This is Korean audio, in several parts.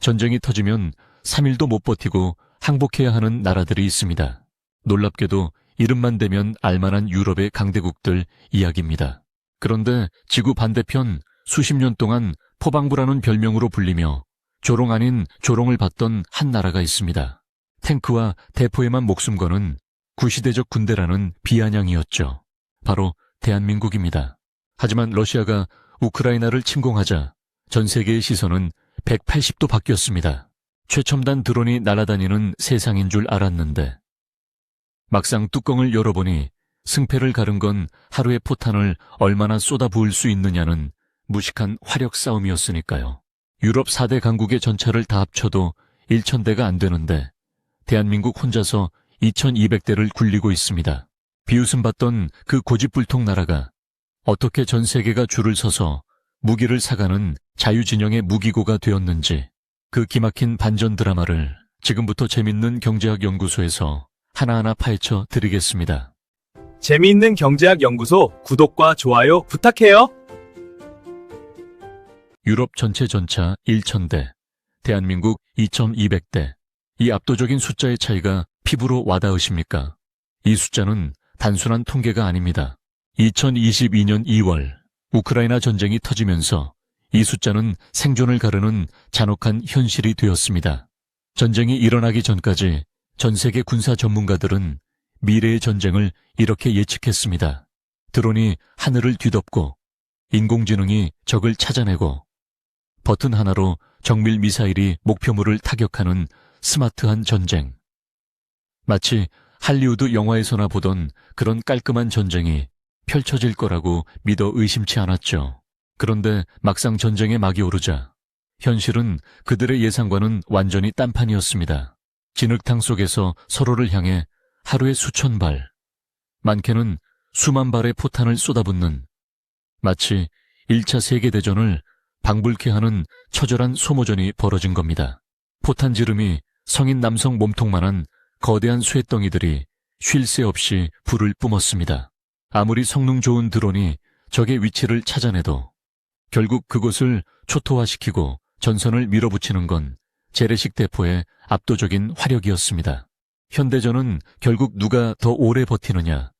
전쟁이 터지면 3일도 못 버티고 항복해야 하는 나라들이 있습니다. 놀랍게도 이름만 대면 알만한 유럽의 강대국들 이야기입니다. 그런데 지구 반대편 수십 년 동안 포방부라는 별명으로 불리며 조롱 아닌 조롱을 받던 한 나라가 있습니다. 탱크와 대포에만 목숨 거는 구시대적 군대라는 비아냥이었죠. 바로 대한민국입니다. 하지만 러시아가 우크라이나를 침공하자 전 세계의 시선은 180도 바뀌었습니다. 최첨단 드론이 날아다니는 세상인 줄 알았는데 막상 뚜껑을 열어보니 승패를 가른 건 하루의 포탄을 얼마나 쏟아부을 수 있느냐는 무식한 화력 싸움이었으니까요. 유럽 4대 강국의 전차를 다 합쳐도 1천대가 안 되는데 대한민국 혼자서 2200대를 굴리고 있습니다. 비웃음 받던 그 고집불통 나라가 어떻게 전 세계가 줄을 서서 무기를 사가는 자유진영의 무기고가 되었는지 그 기막힌 반전 드라마를 지금부터 재밌는 경제학 연구소에서 하나하나 파헤쳐 드리겠습니다. 재미있는 경제학 연구소 구독과 좋아요 부탁해요. 유럽 전체 전차 1,000대, 대한민국 2,200대. 이 압도적인 숫자의 차이가 피부로 와닿으십니까? 이 숫자는 단순한 통계가 아닙니다. 2022년 2월 우크라이나 전쟁이 터지면서 이 숫자는 생존을 가르는 잔혹한 현실이 되었습니다. 전쟁이 일어나기 전까지 전 세계 군사 전문가들은 미래의 전쟁을 이렇게 예측했습니다. 드론이 하늘을 뒤덮고 인공지능이 적을 찾아내고 버튼 하나로 정밀 미사일이 목표물을 타격하는 스마트한 전쟁. 마치 할리우드 영화에서나 보던 그런 깔끔한 전쟁이 펼쳐질 거라고 믿어 의심치 않았죠. 그런데 막상 전쟁의 막이 오르자 현실은 그들의 예상과는 완전히 딴판이었습니다. 진흙탕 속에서 서로를 향해 하루에 수천 발, 많게는 수만 발의 포탄을 쏟아붓는 마치 1차 세계대전을 방불케 하는 처절한 소모전이 벌어진 겁니다. 포탄 지름이 성인 남성 몸통만한 거대한 쇠덩이들이 쉴 새 없이 불을 뿜었습니다. 아무리 성능 좋은 드론이 적의 위치를 찾아내도 결국 그곳을 초토화시키고 전선을 밀어붙이는 건 재래식 대포의 압도적인 화력이었습니다. 현대전은 결국 누가 더 오래 버티느냐,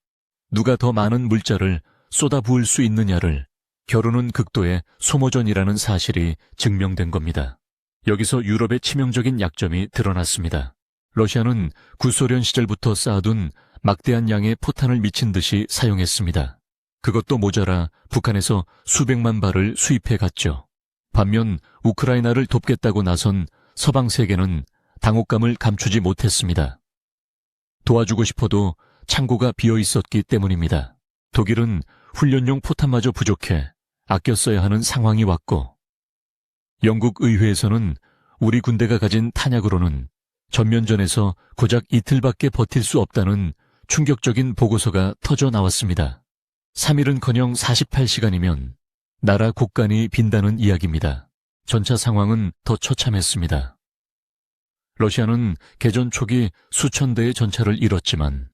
누가 더 많은 물자를 쏟아부을 수 있느냐를 겨루는 극도의 소모전이라는 사실이 증명된 겁니다. 여기서 유럽의 치명적인 약점이 드러났습니다. 러시아는 구소련 시절부터 쌓아둔 막대한 양의 포탄을 미친 듯이 사용했습니다. 그것도 모자라 북한에서 수백만 발을 수입해 갔죠. 반면 우크라이나를 돕겠다고 나선 서방 세계는 당혹감을 감추지 못했습니다. 도와주고 싶어도 창고가 비어 있었기 때문입니다. 독일은 훈련용 포탄마저 부족해 아껴 써야 하는 상황이 왔고, 영국 의회에서는 우리 군대가 가진 탄약으로는 전면전에서 고작 이틀밖에 버틸 수 없다는 충격적인 보고서가 터져 나왔습니다. 3일은커녕 48시간이면 나라 국간이 빈다는 이야기입니다. 전차 상황은 더 처참했습니다. 러시아는 개전 초기 수천 대의 전차를 잃었지만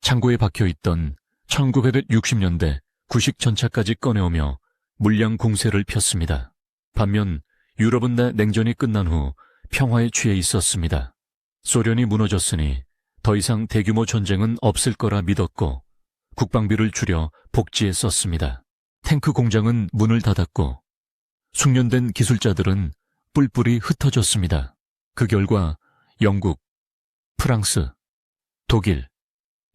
창고에 박혀 있던 1960년대 구식 전차까지 꺼내오며 물량 공세를 폈습니다. 반면 유럽은 다 냉전이 끝난 후 평화에 취해 있었습니다. 소련이 무너졌으니 더 이상 대규모 전쟁은 없을 거라 믿었고 국방비를 줄여 복지에 썼습니다. 탱크 공장은 문을 닫았고 숙련된 기술자들은 뿔뿔이 흩어졌습니다. 그 결과 영국, 프랑스, 독일,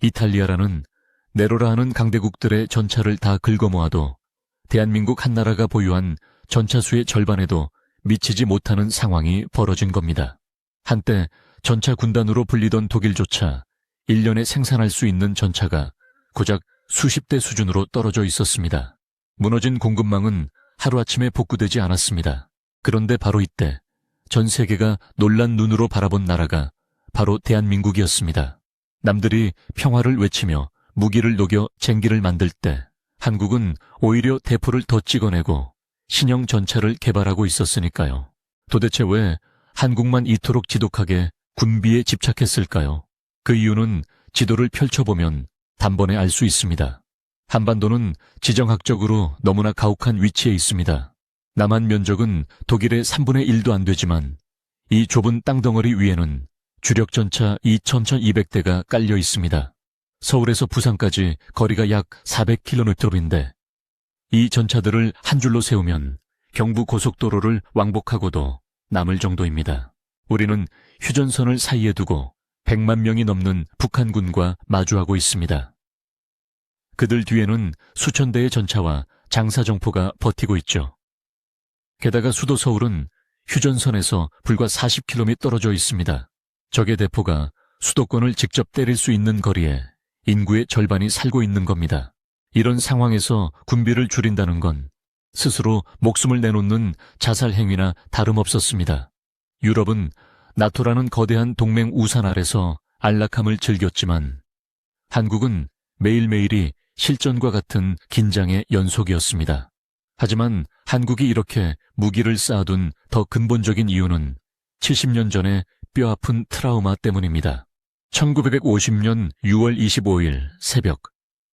이탈리아라는 네로라 하는 강대국들의 전차를 다 긁어모아도 대한민국 한 나라가 보유한 전차수의 절반에도 미치지 못하는 상황이 벌어진 겁니다. 한때 전차 군단으로 불리던 독일조차 1년에 생산할 수 있는 전차가 고작 수십 대 수준으로 떨어져 있었습니다. 무너진 공급망은 하루아침에 복구되지 않았습니다. 그런데 바로 이때 전 세계가 놀란 눈으로 바라본 나라가 바로 대한민국이었습니다. 남들이 평화를 외치며 무기를 녹여 쟁기를 만들 때 한국은 오히려 대포를 더 찍어내고 신형 전차를 개발하고 있었으니까요. 도대체 왜 한국만 이토록 지독하게 군비에 집착했을까요? 그 이유는 지도를 펼쳐보면 단번에 알 수 있습니다. 한반도는 지정학적으로 너무나 가혹한 위치에 있습니다. 남한 면적은 독일의 3분의 1도 안 되지만 이 좁은 땅덩어리 위에는 주력 전차 2,200대가 깔려 있습니다. 서울에서 부산까지 거리가 약 400km인데 이 전차들을 한 줄로 세우면 경부 고속도로를 왕복하고도 남을 정도입니다. 우리는 휴전선을 사이에 두고 100만 명이 넘는 북한군과 마주하고 있습니다. 그들 뒤에는 수천 대의 전차와 장사정포가 버티고 있죠. 게다가 수도 서울은 휴전선에서 불과 40km 떨어져 있습니다. 적의 대포가 수도권을 직접 때릴 수 있는 거리에 인구의 절반이 살고 있는 겁니다. 이런 상황에서 군비를 줄인다는 건 스스로 목숨을 내놓는 자살 행위나 다름없었습니다. 유럽은 나토라는 거대한 동맹 우산 아래서 안락함을 즐겼지만 한국은 매일매일이 실전과 같은 긴장의 연속이었습니다. 하지만 한국이 이렇게 무기를 쌓아둔 더 근본적인 이유는 70년 전의 뼈아픈 트라우마 때문입니다. 1950년 6월 25일 새벽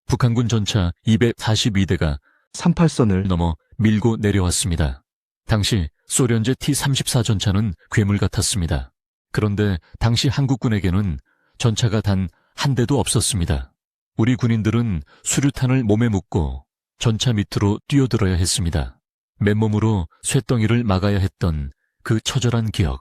북한군 전차 242대가 38선을 넘어 밀고 내려왔습니다. 당시 소련제 T-34 전차는 괴물 같았습니다. 그런데 당시 한국군에게는 전차가 단 한 대도 없었습니다. 우리 군인들은 수류탄을 몸에 묻고 전차 밑으로 뛰어들어야 했습니다. 맨몸으로 쇳덩이를 막아야 했던 그 처절한 기억.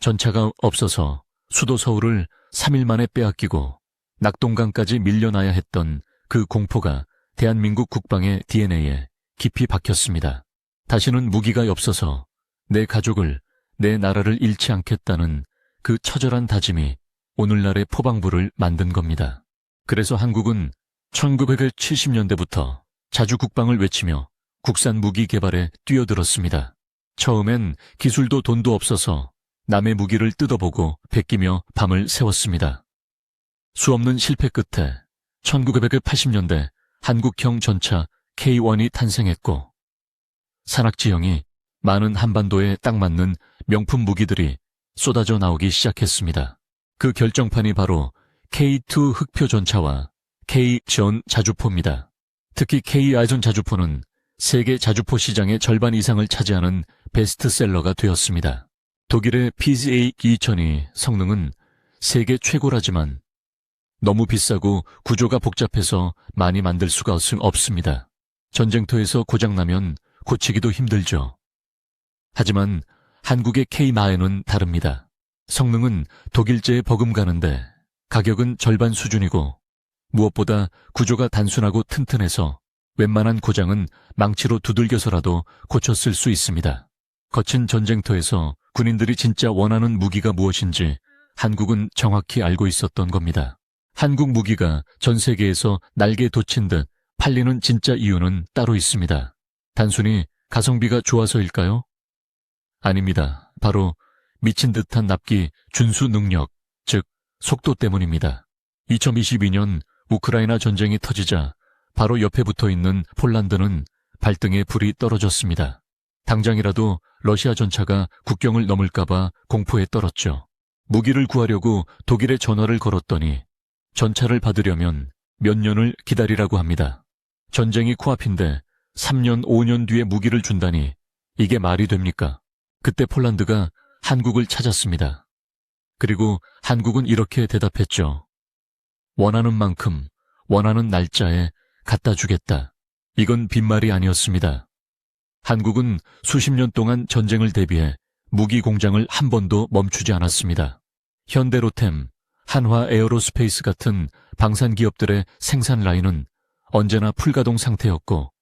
전차가 없어서 수도 서울을 3일 만에 빼앗기고 낙동강까지 밀려나야 했던 그 공포가 대한민국 국방의 DNA에 깊이 박혔습니다. 다시는 무기가 없어서 내 가족을, 내 나라를 잃지 않겠다는 그 처절한 다짐이 오늘날의 포방부를 만든 겁니다. 그래서 한국은 1970년대부터 자주 국방을 외치며 국산 무기 개발에 뛰어들었습니다. 처음엔 기술도 돈도 없어서 남의 무기를 뜯어보고 베끼며 밤을 새웠습니다. 수없는 실패 끝에 1980년대 한국형 전차 K1이 탄생했고 산악지형이 많은 한반도에 딱 맞는 명품 무기들이 쏟아져 나오기 시작했습니다. 그 결정판이 바로 K2 흑표 전차와 K-전 자주포입니다. 특히 K-아전 자주포는 세계 자주포 시장의 절반 이상을 차지하는 베스트셀러가 되었습니다. 독일의 PZA 2000이 성능은 세계 최고라지만 너무 비싸고 구조가 복잡해서 많이 만들 수가 없- 없습니다. 전쟁터에서 고장나면 고치기도 힘들죠. 하지만 한국의 K9은 다릅니다. 성능은 독일제에 버금가는데 가격은 절반 수준이고 무엇보다 구조가 단순하고 튼튼해서 웬만한 고장은 망치로 두들겨서라도 고쳤을 수 있습니다. 거친 전쟁터에서 군인들이 진짜 원하는 무기가 무엇인지 한국은 정확히 알고 있었던 겁니다. 한국 무기가 전 세계에서 날개 돋친 듯 팔리는 진짜 이유는 따로 있습니다. 단순히 가성비가 좋아서일까요? 아닙니다. 바로 미친 듯한 납기 준수 능력, 즉 속도 때문입니다. 2022년 우크라이나 전쟁이 터지자 바로 옆에 붙어 있는 폴란드는 발등에 불이 떨어졌습니다. 당장이라도 러시아 전차가 국경을 넘을까봐 공포에 떨었죠. 무기를 구하려고 독일에 전화를 걸었더니 전차를 받으려면 몇 년을 기다리라고 합니다. 전쟁이 코앞인데 3년, 5년 뒤에 무기를 준다니 이게 말이 됩니까? 그때 폴란드가 한국을 찾았습니다. 그리고 한국은 이렇게 대답했죠. 원하는 만큼, 원하는 날짜에 갖다 주겠다. 이건 빈말이 아니었습니다. 한국은 수십 년 동안 전쟁을 대비해 무기 공장을 한 번도 멈추지 않았습니다. 현대로템, 한화 에어로스페이스 같은 방산 기업들의 생산 라인은 언제나 풀가동 상태였고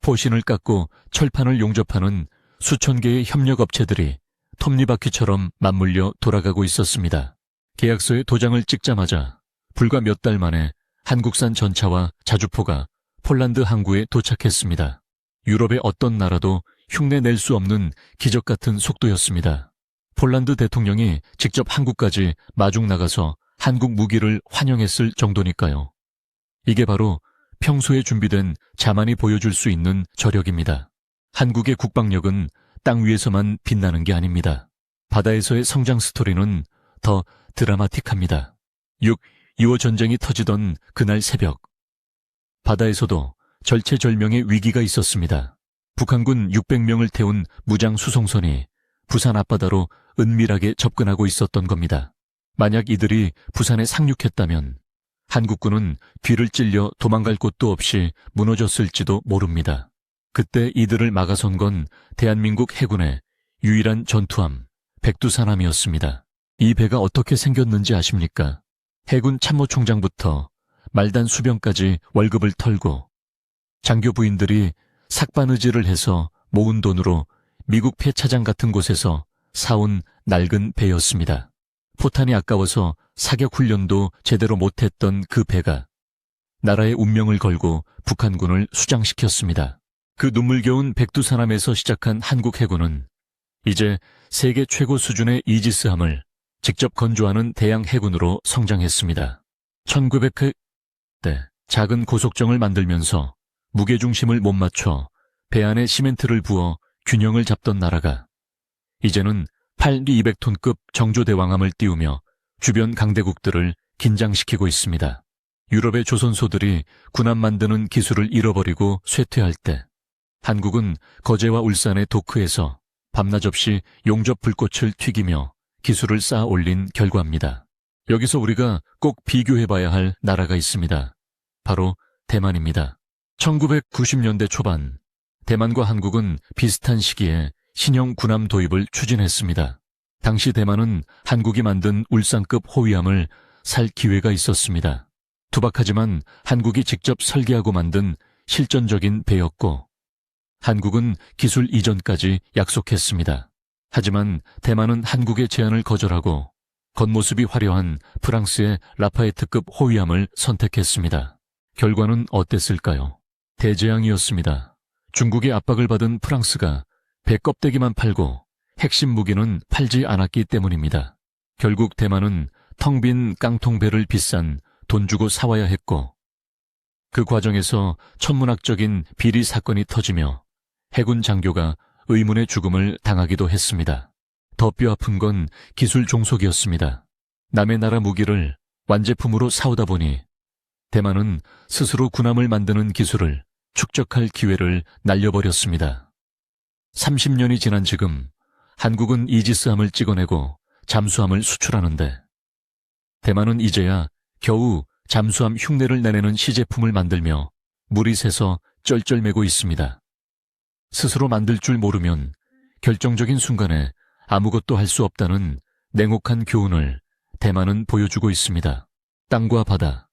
포신을 깎고 철판을 용접하는 수천 개의 협력 업체들이 톱니바퀴처럼 맞물려 돌아가고 있었습니다. 계약서에 도장을 찍자마자 불과 몇 달 만에 한국산 전차와 자주포가 폴란드 항구에 도착했습니다. 유럽의 어떤 나라도 흉내 낼 수 없는 기적 같은 속도였습니다. 폴란드 대통령이 직접 한국까지 마중 나가서 한국 무기를 환영했을 정도니까요. 이게 바로 평소에 준비된 자만이 보여줄 수 있는 저력입니다. 한국의 국방력은 땅 위에서만 빛나는 게 아닙니다. 바다에서의 성장 스토리는 더 드라마틱합니다. 6. 2호 전쟁이 터지던 그날 새벽. 바다에서도 절체절명의 위기가 있었습니다. 북한군 600명을 태운 무장 수송선이 부산 앞바다로 은밀하게 접근하고 있었던 겁니다. 만약 이들이 부산에 상륙했다면 한국군은 뒤를 찔려 도망갈 곳도 없이 무너졌을지도 모릅니다. 그때 이들을 막아선 건 대한민국 해군의 유일한 전투함 백두산함이었습니다. 이 배가 어떻게 생겼는지 아십니까? 해군 참모총장부터 말단 수병까지 월급을 털고 장교 부인들이 삭바느질을 해서 모은 돈으로 미국 폐차장 같은 곳에서 사온 낡은 배였습니다. 포탄이 아까워서 사격 훈련도 제대로 못했던 그 배가 나라의 운명을 걸고 북한군을 수장시켰습니다. 그 눈물겨운 백두산함에서 시작한 한국 해군은 이제 세계 최고 수준의 이지스함을 직접 건조하는 대양 해군으로 성장했습니다. 1900회 때 작은 고속정을 만들면서 무게중심을 못 맞춰 배 안에 시멘트를 부어 균형을 잡던 나라가 이제는 8리 200톤급 정조대왕함을 띄우며 주변 강대국들을 긴장시키고 있습니다. 유럽의 조선소들이 군함 만드는 기술을 잃어버리고 쇠퇴할 때 한국은 거제와 울산의 도크에서 밤낮 없이 용접 불꽃을 튀기며 기술을 쌓아 올린 결과입니다. 여기서 우리가 꼭 비교해봐야 할 나라가 있습니다. 바로 대만입니다. 1990년대 초반 대만과 한국은 비슷한 시기에 신형 군함 도입을 추진했습니다. 당시 대만은 한국이 만든 울산급 호위함을 살 기회가 있었습니다. 투박하지만 한국이 직접 설계하고 만든 실전적인 배였고 한국은 기술 이전까지 약속했습니다. 하지만 대만은 한국의 제안을 거절하고 겉모습이 화려한 프랑스의 라파에트급 호위함을 선택했습니다. 결과는 어땠을까요? 대재앙이었습니다. 중국의 압박을 받은 프랑스가 배 껍데기만 팔고 핵심 무기는 팔지 않았기 때문입니다. 결국 대만은 텅 빈 깡통배를 비싼 돈 주고 사와야 했고 그 과정에서 천문학적인 비리 사건이 터지며 해군 장교가 의문의 죽음을 당하기도 했습니다. 더 뼈 아픈 건 기술 종속이었습니다. 남의 나라 무기를 완제품으로 사오다 보니 대만은 스스로 군함을 만드는 기술을 축적할 기회를 날려버렸습니다. 30년이 지난 지금 한국은 이지스함을 찍어내고 잠수함을 수출하는데 대만은 이제야 겨우 잠수함 흉내를 내내는 시제품을 만들며 물이 새서 쩔쩔매고 있습니다. 스스로 만들 줄 모르면 결정적인 순간에 아무것도 할 수 없다는 냉혹한 교훈을 대만은 보여주고 있습니다. 땅과 바다,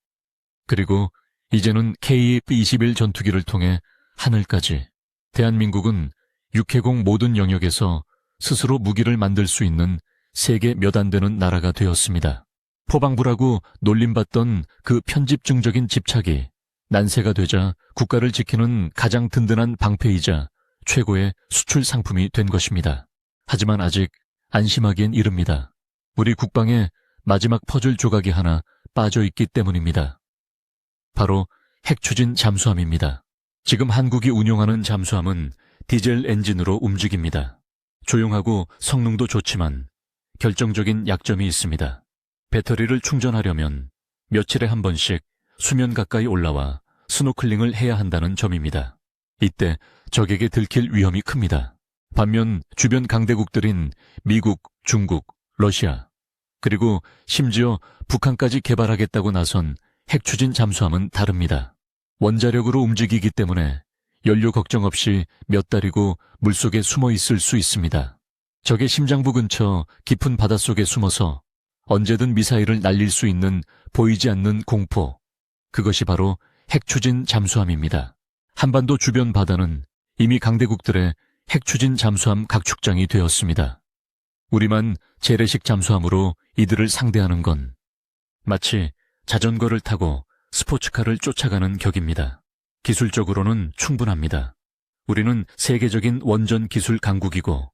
그리고 이제는 KF-21 전투기를 통해 하늘까지 대한민국은 육해공 모든 영역에서 스스로 무기를 만들 수 있는 세계 몇 안 되는 나라가 되었습니다. 포방부라고 놀림받던 그 편집증적인 집착이 난세가 되자 국가를 지키는 가장 든든한 방패이자 최고의 수출 상품이 된 것입니다. 하지만 아직 안심하기엔 이릅니다. 우리 국방에 마지막 퍼즐 조각이 하나 빠져 있기 때문입니다. 바로 핵추진 잠수함입니다. 지금 한국이 운용하는 잠수함은 디젤 엔진으로 움직입니다. 조용하고 성능도 좋지만 결정적인 약점이 있습니다. 배터리를 충전하려면 며칠에 한 번씩 수면 가까이 올라와 스노클링을 해야 한다는 점입니다. 이때 적에게 들킬 위험이 큽니다. 반면 주변 강대국들인 미국, 중국, 러시아, 그리고 심지어 북한까지 개발하겠다고 나선 핵추진 잠수함은 다릅니다. 원자력으로 움직이기 때문에 연료 걱정 없이 몇 달이고 물속에 숨어 있을 수 있습니다. 적의 심장부 근처 깊은 바닷속에 숨어서 언제든 미사일을 날릴 수 있는 보이지 않는 공포. 그것이 바로 핵추진 잠수함입니다. 한반도 주변 바다는 이미 강대국들의 핵추진 잠수함 각축장이 되었습니다. 우리만 재래식 잠수함으로 이들을 상대하는 건 마치 자전거를 타고 스포츠카를 쫓아가는 격입니다. 기술적으로는 충분합니다. 우리는 세계적인 원전 기술 강국이고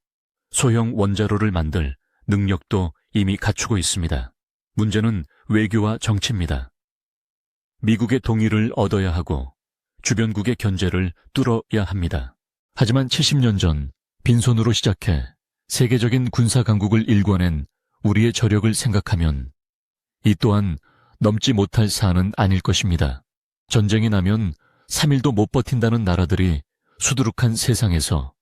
소형 원자로를 만들 능력도 이미 갖추고 있습니다. 문제는 외교와 정치입니다. 미국의 동의를 얻어야 하고 주변국의 견제를 뚫어야 합니다. 하지만 70년 전 빈손으로 시작해 세계적인 군사 강국을 일궈낸 우리의 저력을 생각하면 이 또한 넘지 못할 사안은 아닐 것입니다. 전쟁이 나면 3일도 못 버틴다는 나라들이 수두룩한 세상에서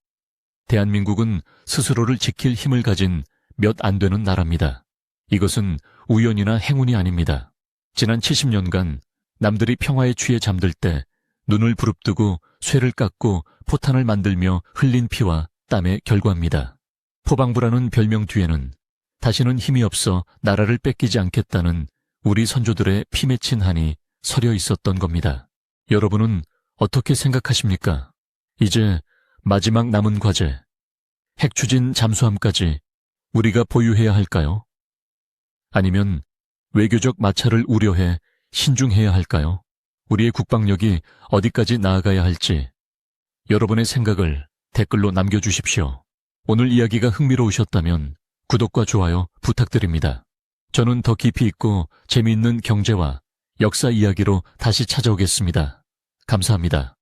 대한민국은 스스로를 지킬 힘을 가진 몇 안 되는 나라입니다. 이것은 우연이나 행운이 아닙니다. 지난 70년간 남들이 평화에 취해 잠들 때 눈을 부릅뜨고 쇠를 깎고 포탄을 만들며 흘린 피와 땀의 결과입니다. 포방부라는 별명 뒤에는 다시는 힘이 없어 나라를 뺏기지 않겠다는 우리 선조들의 피 맺힌 한이 서려 있었던 겁니다. 여러분은 어떻게 생각하십니까? 이제 마지막 남은 과제, 핵 추진 잠수함까지 우리가 보유해야 할까요? 아니면 외교적 마찰을 우려해 신중해야 할까요? 우리의 국방력이 어디까지 나아가야 할지 여러분의 생각을 댓글로 남겨주십시오. 오늘 이야기가 흥미로우셨다면 구독과 좋아요 부탁드립니다. 저는 더 깊이 있고 재미있는 경제와 역사 이야기로 다시 찾아오겠습니다. 감사합니다.